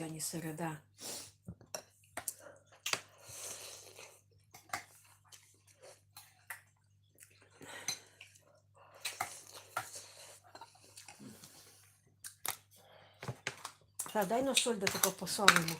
Сьогодні середа. Та дай на соль, да тако посолимо.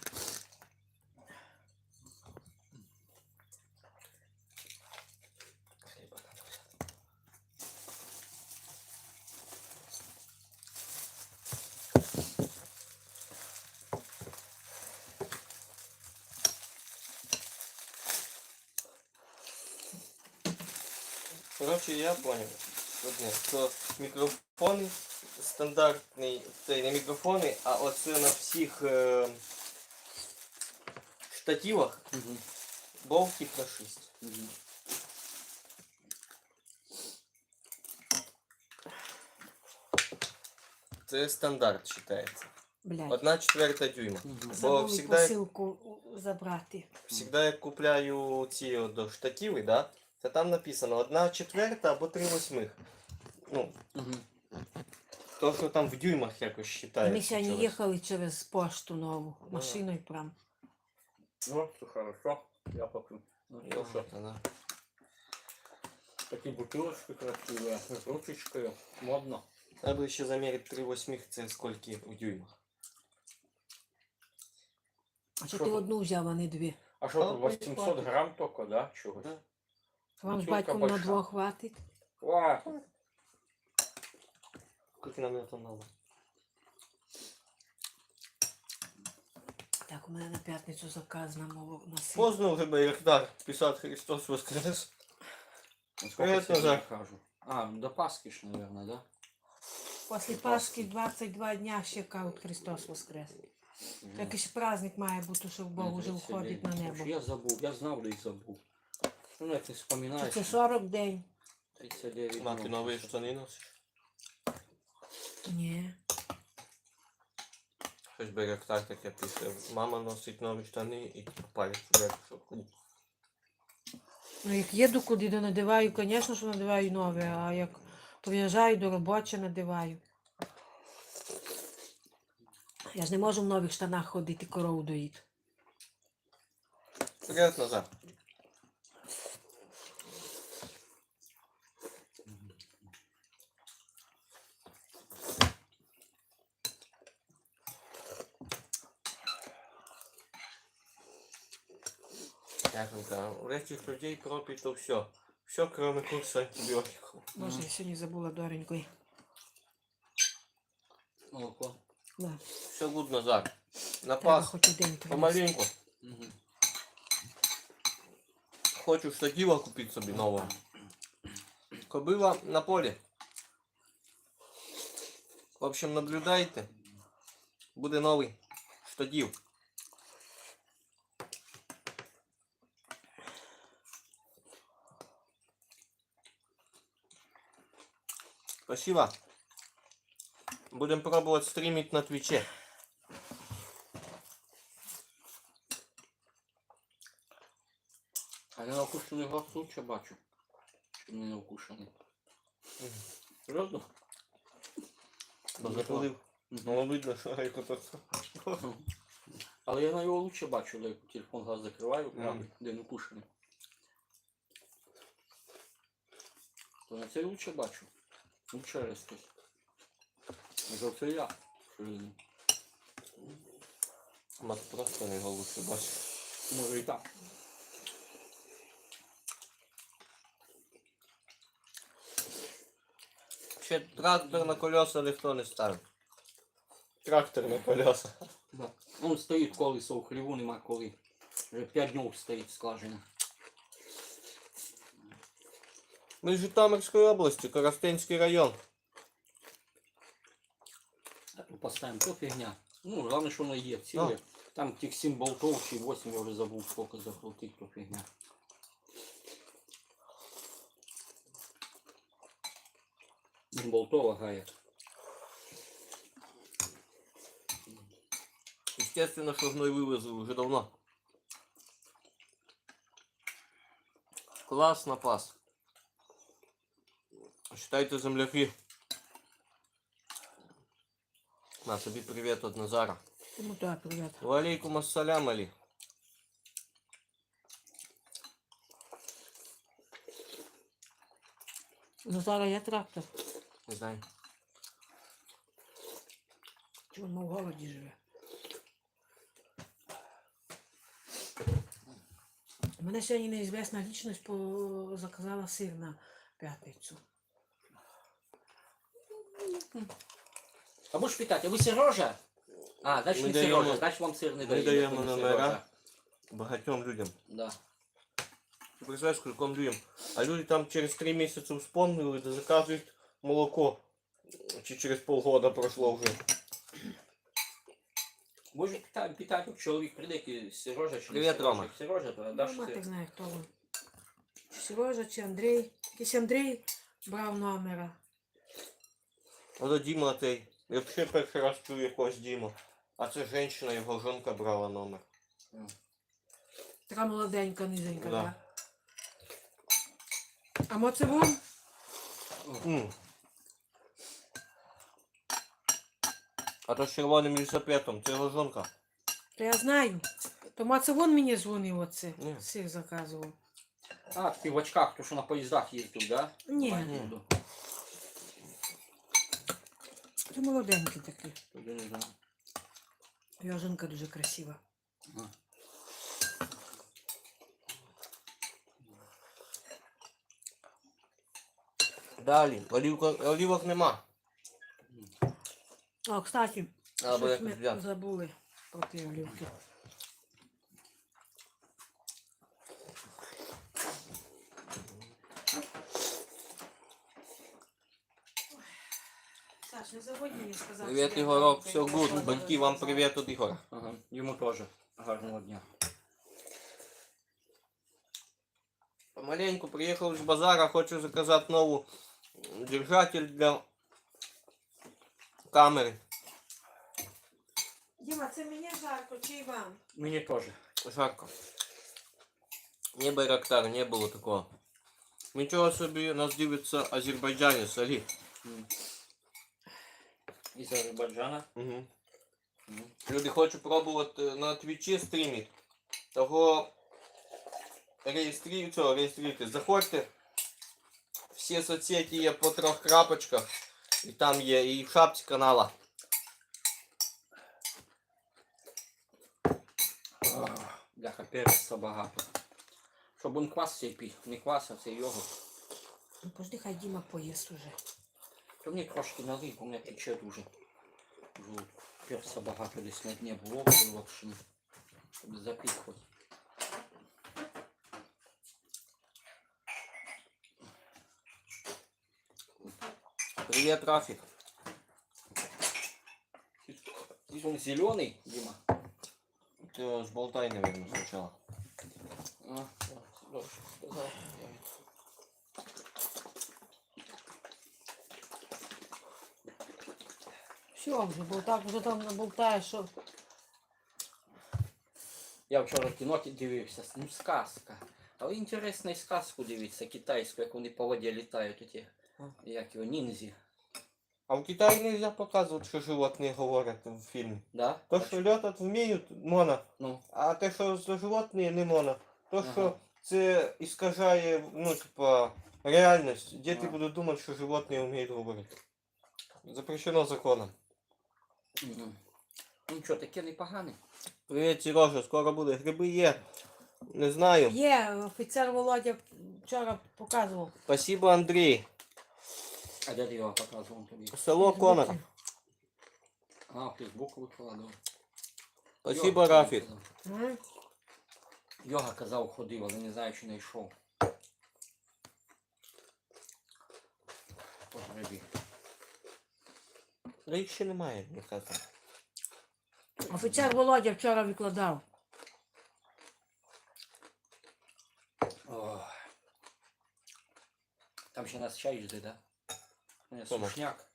Я поняв. Одне, що мікрофони стандартний, це не мікрофони, а оце на всіх е, штативах Угу. болтів на 6. Угу. Це стандарт вважається. Блядь. Одна четверта дюйма. Мгм. Бо як- посилку забрати. всегда як купляю ці до штативи, да, то там написано одна четверта або три восьмих. Ну, Угу. то, що там в дюймах якось Ми вважається. сьогодні їхали через пошту нову, Ну. машиною прям. Ну, все хорошо. Я попью. Ну, Ну, що, то да. такі бутилочки красиві, з ручечкою, модно. Треба ще заміряти три восьмих, це скільки в дюймах. А що Що ти тут? одну взяв, а не дві? А що А, тут, ну, 800 хватить. грам тільки, да? Чогось? Да. Вам з батьком на большая. двох хватить? Ва, Скільки нам это надо? Так, у мене на п'ятницю заказ на молок на сир. Поздно вже Байрактар писать Христос воскрес. Привет, Назар. хожу? А, до Пасхи ж, наверное, да? Після Пасхи 22 дня ще кажуть Христос Воскрес. Мгм. Якийсь праздник має бути, щоб Бог вже 39. входить на небо. Я забув, я знав, де й забув. Ну, як ти вспоминаєш. це 40 день? 39 Мати днів. нові штани носиш? Ні. Щось Байрактар таке пише. Мама носить нові штани і палець вверх. щоб- Ну, як їду куди, то надіваю, звісно, що надіваю нове, а як приїжджаю до робочі, надіваю. Я ж не можу в нових штанах ходити корову доїти. Привет, Назар. Як вам кажу, у этих людей пропито все. Все, кроме курса антибиотиков. Боже, я сьогодні забула доренької. Молоко. Да. Все гуд, Назар. На Треба пас. хоч один принести. Помаленьку. Мгм. Хочу штатива купить собі нового. Кобила на полі. В общем, наблюдайте. Буде новий штатив. Спасибо. Будем пробовать стримить на Твиче. А я на вкушений глаз лучше бачу, чим не на вкушений. Серйозно? Запалив. Ну, видно, що рекотаться. Але я на його лучше бачу, де телефон газ закриваю, правий, де не вкушений. То на цей лучше бачу. Резкость. Може це я. Мат просто не його лучше бачить. Може і так. Ще трактор на колеса ніхто не ставив. Трактор на колеса. Да. Он стоїть колесо у хліву, нема коли. Вже 5 днів стоїть складено. Ми з Житомирської області, Коростенський район. А тут поставимо, то фігня. Ну, головне, що воно є ціле. А. Там тих 7 болтов чи 8, я вже забув, скільки закрутить, то фігня. Ну, Болтова гая. Естественно, що гной вивезли вже давно. Клас на пас. Считайте земляки. На тобі привіт від Назара. Кому то привіт. Валейкум ассалям, Али. Ну зараз є трактор. Не знаю. Він в городі живе? У мене сьогодні неізвісна лічність заказала сир на п'ятницю. А будеш питати, а ви Сережа? А, значить Ми не даємо- Сережа, значить вам сир не ми дають. даємо номера. Багатьом людям. Да. Ти представляєш, скільком людям. А люди там через три місяці вспомнили, да заказують молоко. Чи через полгода пройшло вже. Може питати, питати, чоловік прийде, який Сережа чи не Привіт, Сережа. Рома. Сережа, то даш Ну, сир. знає, хто він. Чи Сережа, чи Андрій. Якийсь Андрій брав номера. Ото Діма той. Я взагалі перший раз чую якогось Діму. А це жінка, його жінка брала номер. Така молоденька, низенька, Да. да. А моцевон? М. А то з червоним лісопетом, це його жінка. То я знаю. То моцевон мені дзвонив оце. Ні. Сир заказував. А, ти в очках, то що на поїздах їздив, да? Ні. Ні. Це молоденький такий. Його жінка дуже красива. Далі. Олівка, олівок нема. А, кстати, щось ми взяти. забули про ті олівки. не забудь мені сказати. Привіт, що я Ігорок, вам все прийду гуд. походу Батьки, вам завтра. привіт від Ігора. Ага. Йому теж гарного дня. Помаленьку приехал из базара, хочу заказать новую держатель для камеры. Діма, це мені жарко чи вам? Мені теж. Жарко. Не Байрактар, не было такого. Нічого собі нас дивиться азербайджанець, Алі. М. Із Азербайджана. Угу. М. Люди хочуть пробувати на твічі стрімити. Того реєструйте, реєструйте. Заходьте. Всі соцсеті є по трьох крапочках. І там є і в шапці канала. Бляха, перця багато. Щоб він квас цей пів, не квас, а цей йогурт. Ну, пожди, хай Діма поїсть уже. То мені трошки налий, бо мене тече дуже. Жовт. Перця багато десь на дні було, в общем. Щоб запік хоч. Привіт, Рафік. Він зелений, Дима. Ти його зболтай, наверное, спочатку. А, так, добре, сказав. Все, вже болтак, вже там наболтає, що. Я вчора кіно дивився, ну сказка. Але інтересно і сказку дивитися, китайську, як вони по воді літають, оті, як його, ніндзі. А в Китаї не можна показувати, що животні говорять в фільмі. Да? То, що льотати вміють, можна, Ну, а те, що за животні, не можна. То, Ага. що це іскажає, ну, типа, реальність. Діти Ага. будуть думати, що животні вміють говорити. Запрещено законом. Ну нічого, таке непогане. Привіт, Сережа, скоро буде. Гриби є. Не знаю. Є, офіцер Володя вчора показував. Спасибо, Андрій. А де ти його показував тобі? Село Конор. А, в Фейсбук викладав. Спасибо, Рафік. Ага. Йога казав, ходив, але не знаю, чи не Ще немає, мені кажуть. Офіцер Володя вчора викладав. Ой. Там ще нас чай жде, да? Не, Тома. сушняк.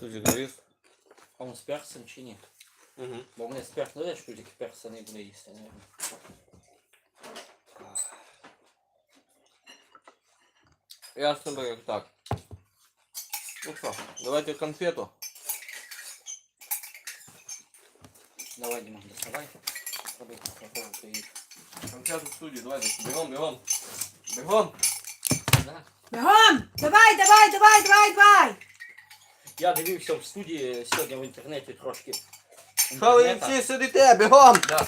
Тут же гриб. А он з перцем чи ні? Угу. Бо мене з перцем, знаєш, люди перця не буде їсти, наверное. Ясно, так. Ну що, давайте конфету. Давай, Дима, доставай. Роби упаковку і... Там час у студію, давай, бігом, бігом. Бігом. Да. Бігом! Давай, давай, давай, давай, давай! Я дивився в студії сьогодні в інтернеті трошки. Що ви інтернета. всі сидите, бігом! Да.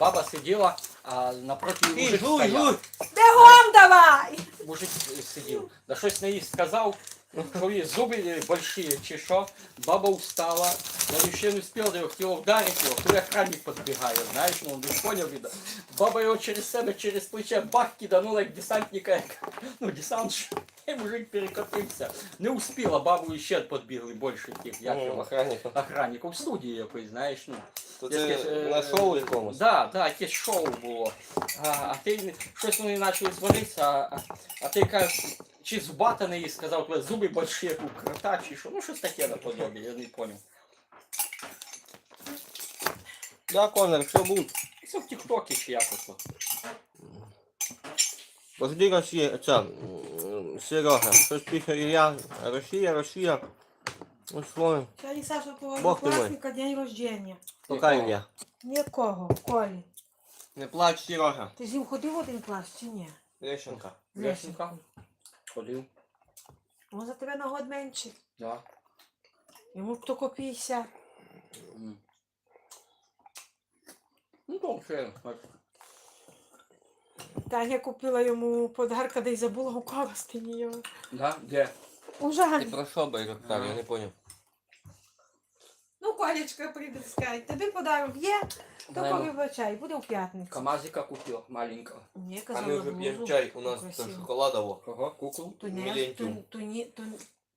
Баба сиділа, а напроти І мужик жуй, стояв. жуй! Бігом давай! Мужик сидів. Да щось на їй сказав, що її зуби большие, чи що. Баба устала, но ще не успела, його хотіла вдарити його, коли охранник підбігає, знаєш, ну він не поняв, видно. Баба його через себе, через плече бах киданула, як десантника, як, ну десант, і мужик перекотився. Не успіла, бабу ще підбігли більше тих, як Ну, його. охранником. Охранників в студії якось, знаєш, ну. То це е, на шоу якомусь? Да, да, якесь шоу було. А, а ти щось вони почали а, а, а ти кажеш, чи зубата не їй сказав, коли зуби больші, як у крота, чи що. Ну щось таке наподобі, я не поняв. Да, Конор, що будь? Це в Тіктокі чи якось. от. Росія, м, Серега, щось пише Ілля, Росія, Росія. Ну що, Сьогодні Саша твого Бог ти мой. класника день рождення. пока Ілля. Нікого, Колі. Не плач, Серега. Ти з ним ходив в один клас чи ні? Лещенка. Лесенка. Ходив. Він за тебе на год менший. Да. Йому тільки 50. М. Ну то ще. так. Таня купила йому подарка, де й забула у коростині його. Да? Де? Ти про що, Байрактар, я не поняв. Колечка прийде, скаже, тобі подарок є, то Знаємо. вибачай, буде у п'ятницю. Камазика купив, маленького. Ні, А казала, ми вже п'ємо чай, у нас там шоколадово. Кого? Куклу? Ту не, Міленький. ту, ту, ні- ту,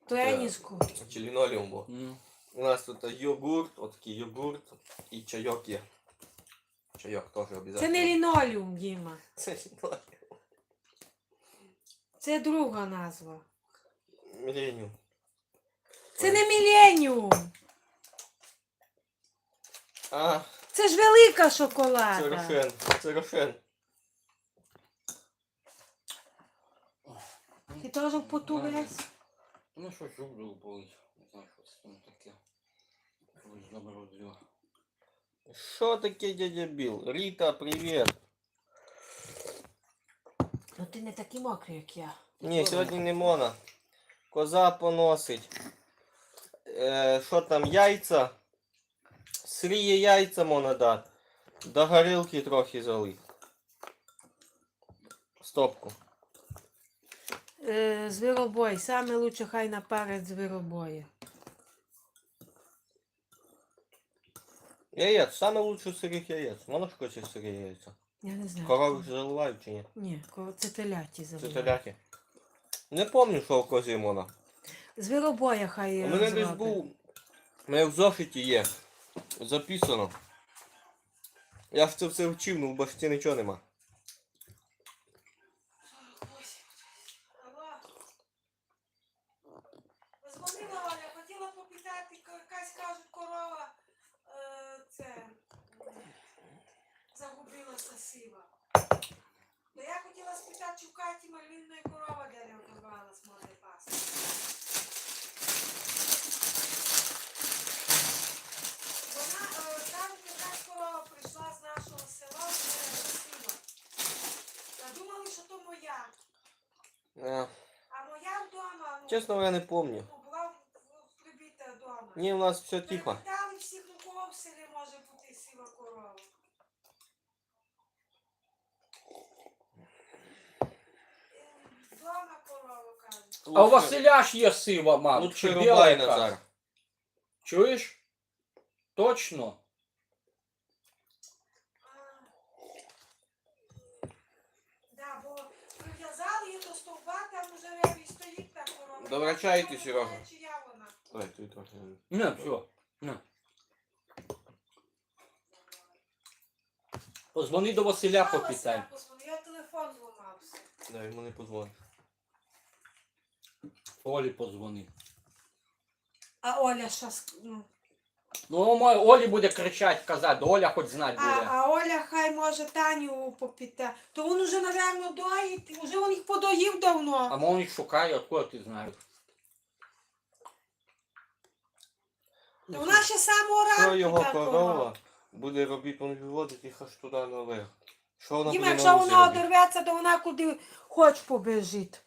теніску. Чи лінолеум був. М. У нас тут йогурт, отакий йогурт і чайок є. Чайок теж обов'язково. Це не лінолеум, Діма. Це лінолеум. Це друга назва. Міленіум. Це не міленіум. А, Це ж велика це шоколада. Це Рошен. Ти теж в поту весь? Ну що зуб болить. Не знаю, що це там таке. Ось. Що таке дядя Біл? Ріта, привіт. Ну ти не такий мокрий, як я. Ні, сьогодні не мона. Коза поносить. Е, що там, яйця? Сріє яйця можна дати. До горілки трохи залить. Стопку. Е, звіробой. Саме лучше хай наперед звіробоя. Яєць, саме лучше сирих яєць. Можна ж сирі яйця? Я не знаю. Корови ж заливають чи ні? Ні, ко- це теляті Це теляки. Не пам'ятаю, що в козі можна. Звіробоя хай У мене десь зробить. був. У мене в зошиті є. Записано. Я ж це все вчив, ну в башці нічого нема. Дзвонила Оля, хотіла попитати, якась кажуть, корова е, загубилася сива. Я хотіла спитати, чи в Каті Мальвінної корова де не оторвалась, може пасти. Вона е, кажуть, якась корова прийшла з нашого села, вона сива. Та думали, що то моя. Е, А моя вдома, ну, Чесно, я не пам'ятаю. ну, була в- в- прибита вдома. Ні, у нас все тихо. Перепитали всіх, кого в селі може бути сива корова. Вдома корова кажуть. А у Василя ж є сива, мам. Лучше чи рубай, біла яка? Назар. Чуєш? Точно? А. Да, бо прив'язали її до стовба, там уже реві стоїть та корова. Добре, чай ти, Серега. чия вона. Ой, тут трохи. Не, все. Не. Позвони до Василя попитай. позвони, Я телефон зламався. Да, йому не позвониш. Олі позвони. А Оля щас, ну, Ну, мо- Олі буде кричати, казати, Оля хоч знати А, буде. а Оля хай може Таню попіта. То він уже, напевно, доїть, вже він їх подоїв давно. А мов їх шукає, откуда ти знаєш? Та вона ще самого Що ранку його корова буде робити, він виводить їх аж туди наверх. Що вона буде якщо на вона робити? одерветься, то вона куди хоч побежить.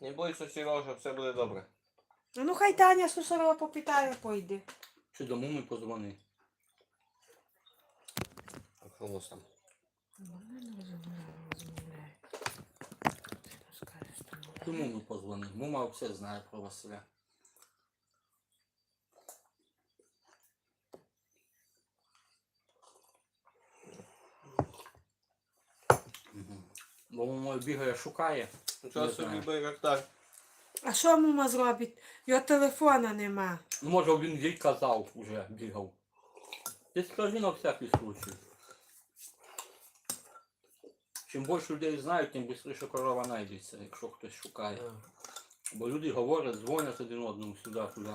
Не бойся, Сережа, все буде добре. А Ну хай Таня Сусарова попитає, пойде. Чи до мами позвони. Що у? Ти мамі позвони. Мама все знає про Василя. Бо мама бігає, шукає. Не собі байрактар. А що мама зробить? Його телефона нема. Ну, може він їй казав уже бігав. Ти скажи на всякий случай. Чим більше людей знають, тим швидше корова знайдеться, якщо хтось шукає. Бо люди говорять, дзвонять один одному сюди-туди.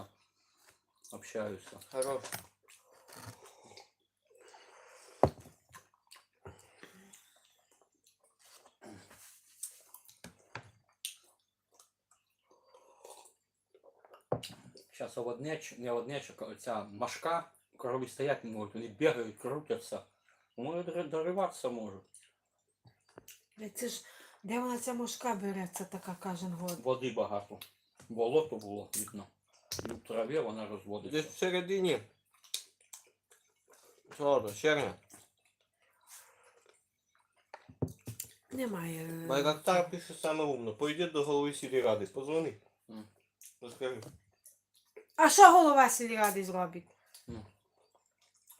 Общаються. Хорош. Зараз оводнеч, не оводнеча, ця машка, корови стоять не можуть, вони бігають, крутяться. Вони дор- дориватися можуть. Де Це ж де вона ця мошка береться така кожен год? Води багато. Болото було видно. І в траві вона розводиться. Десь всередині. Що то, черня? Немає. е, Байрактар пише саме умно. Пойди до голови сільради, позвони. Розкажи. А що голова сільради зробить?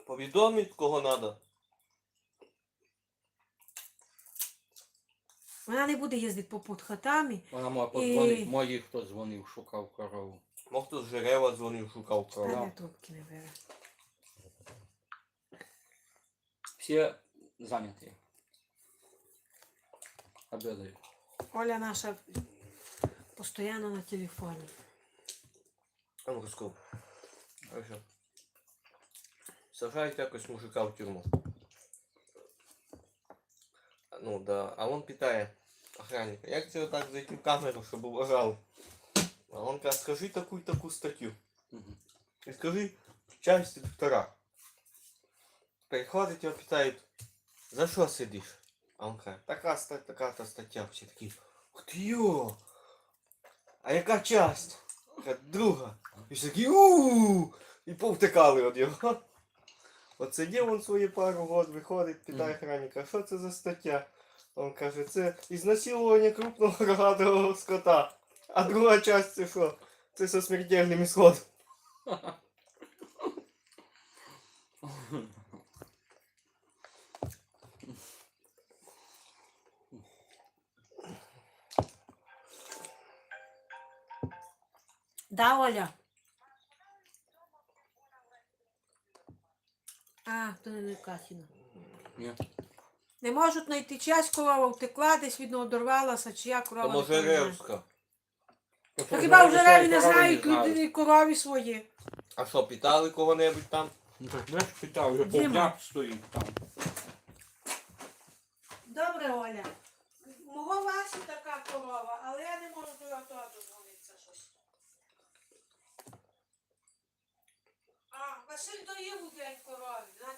Повідомить, кого треба. Вона не буде їздити по пут хатами. Вона має подзвонити, І- мої хто дзвонив, шукав корову. Мог хто з жерева дзвонив, шукав Та корову. не трубки не бере. Всі зайняті. Обідають. Оля наша постійно на телефоні. А розков. Хорошо. Сажають якось мужика в тюрму. Ну да, а он питає охранника, як це так зайти в камеру, щоб уважав? А он каже, скажи таку і таку статтю. І скажи часть втора. Приходить його питають, за що сидиш? А он каже, така ста- така-то стаття. Всі такі, ух ти йо! А яка часть? Друга. І всі такі у І повтикали від його. От сидів він свої пару год, виходить, питає охранника, що це за стаття? Он каже, це ізнасилування крупного рогатого скота. А друга часть це що? Це со смертельним ісходом. Да, Оля? А, то не Касіна. Ні. Не можуть знайти час, корова втекла, десь видно одорвалася, чия корова. Та не. Ревська. Та хіба вже жереві не знають люди корові свої. А що, питали кого-небудь там? Ну так знаєш, питав, вже повняк стоїть там.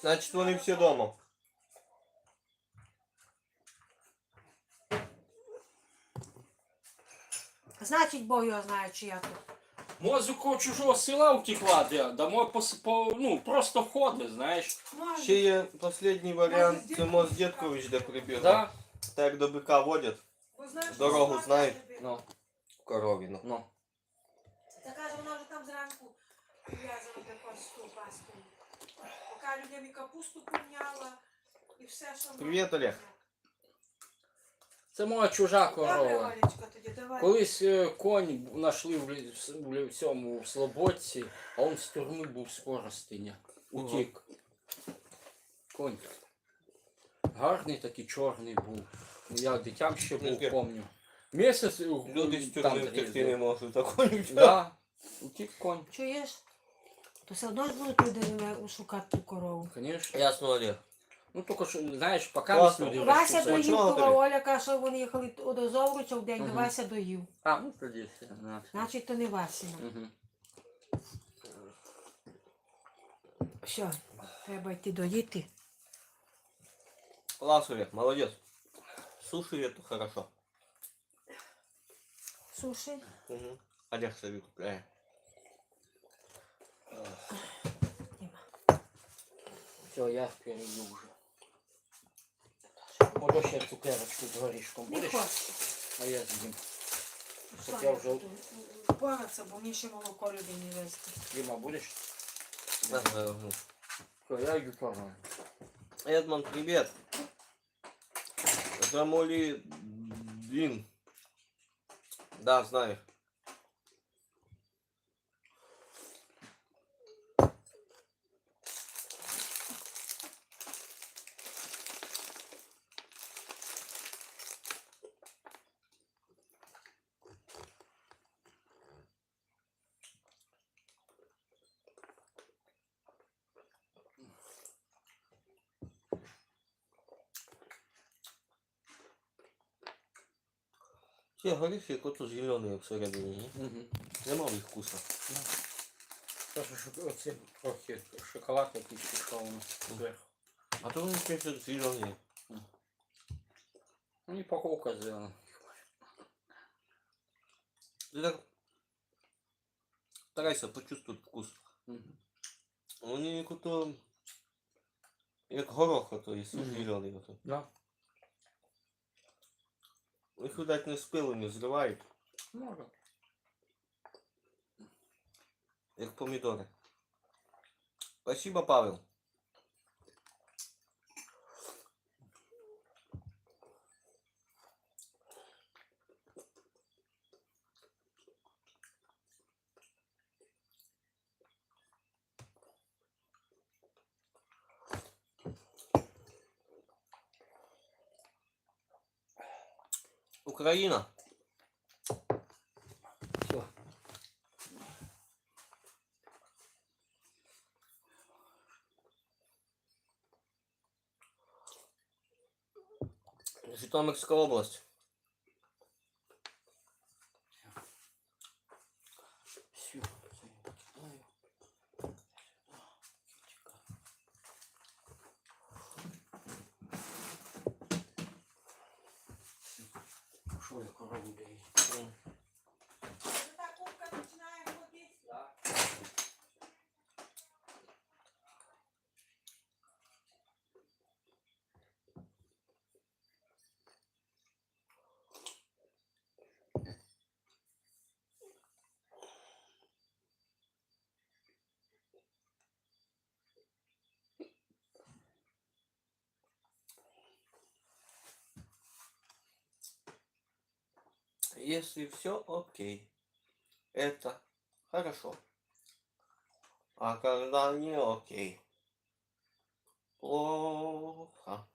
Значить вони всі вдома. вдома. Значить, Бог його знає, чи я тут. Мозок чужого села втекла, де, домой пос, по, ну, просто ходить, знаєш. Може. Ще є останній варіант, це Моз Дєткович, де прибіг. Да? Так як до бика водять Бо знаєш, дорогу що знають. тобі. Ну, в корові. Ну. ну. Та каже, вона вже там зранку прив'язана до якогось стовпаску. Поки людям і капусту помняла, і все, що Привіт, Олег. Це моя чужа корова. Тоді давай. Колись е, конь знайшли в, лі- в, лі- в цьому в Слободці, а він з тюрми був з Коростеня. Утік. Конь. Гарний такий чорний був. Я дитям ще був, помню. Місяць е, Люди з там тюрми втекти їздив. не можуть, а коні Да. Утік конь, Чуєш? То все одно ж будуть люди не шукати ту корову. звісно. Ясно, Олег. Ну тільки що, знаєш, поки Класно. люди Вася розчуться. доїв, Смачного коли? Оля каже, що вони їхали до Зовруча в день, то Мгм. Вася доїв. А, ну тоді все. значить. Значить, то не Васіна. Мгм. Все, треба йти доїти. Ласовик, молодец. Суши это хорошо. Суші. Угу. Олег собі купляє. Все, я перейду вже. Може ще цукерочку з горішком Не будеш? хочу. А я з'їм. Щоб Що я я вже... буду? Париться, бо мені ще молоко людині вести. Діма, будеш? Да, да, да. Все, я йду теж. Эдмон, привет. Замули Дин. Да, знаю. Те горішки, кото зеленые всередині. ні? Угу. Нема в них вкуса. Тож оце трохи шоколад якийсь воно зверху. А то вони пишуть зелені. Ну і упаковка зелена. Ти так старайся почувствовать вкус. Мгм. Вони як ото... Як горох якщо Мгм. зелений. Да. Їх, видать, не спили, не зривають, Може. як помідори. Спасибо, Павел. Украина. Все. Житомирская область. Если все окей, это хорошо. А когда не окей, плохо.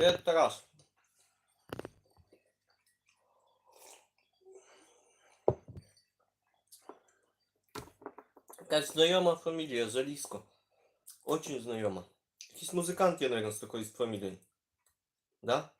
Привет, Тарас. Якась знайома фамілія, Заліско. Очень знайома. Якийсь музикант є, наверное, з такою фамілією. Да?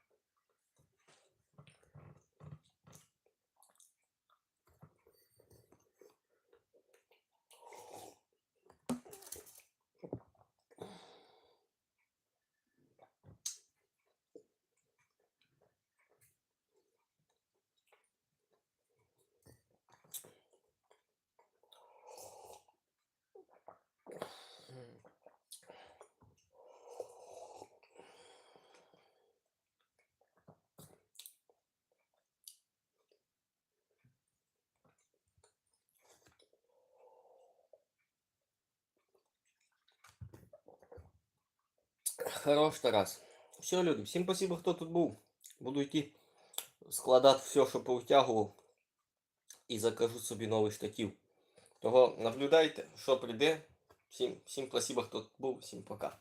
Хорош, Тарас. Все, люди, всім спасибо, хто тут був. Буду йти складати все, що повтягував. І закажу собі новий штатів. Того наблюдайте, що прийде. Всім, всім спасибо, хто тут був, всім пока.